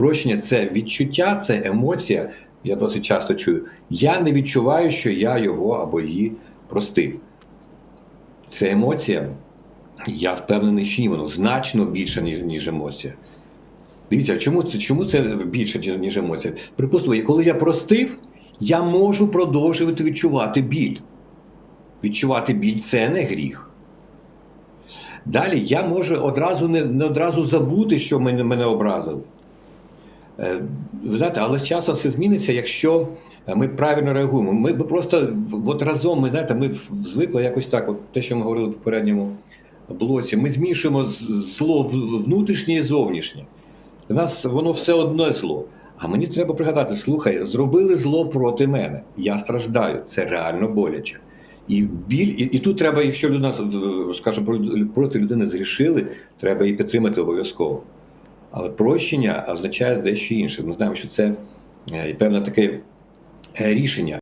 Прощення це відчуття, це емоція. Я досить часто чую. Я не відчуваю, що я його або її простив. Це емоція. Я впевнений, що ні, воно значно більше, ніж, ніж емоція. Дивіться, чому це, чому це більше, ніж- емоція? Припустимо, коли я простив, я можу продовжувати відчувати біль. Відчувати біль це не гріх. Далі я можу одразу не, не одразу забути, що мене, мене образили. Е, Ви знаєте, але з часом все зміниться, якщо ми правильно реагуємо. Ми просто от разом, ми знаєте, ми звикли якось так, от те, що ми говорили в попередньому блоці, ми змішуємо зло внутрішнє і зовнішнє. У нас воно все одне зло. А мені треба пригадати: слухай, зробили зло проти мене. Я страждаю, це реально боляче. І біль, і, і тут треба, якщо людина, скажімо, проти людини зрішили, треба її підтримати обов'язково. Але прощення означає дещо інше. Ми знаємо, що це е, певне таке е, рішення.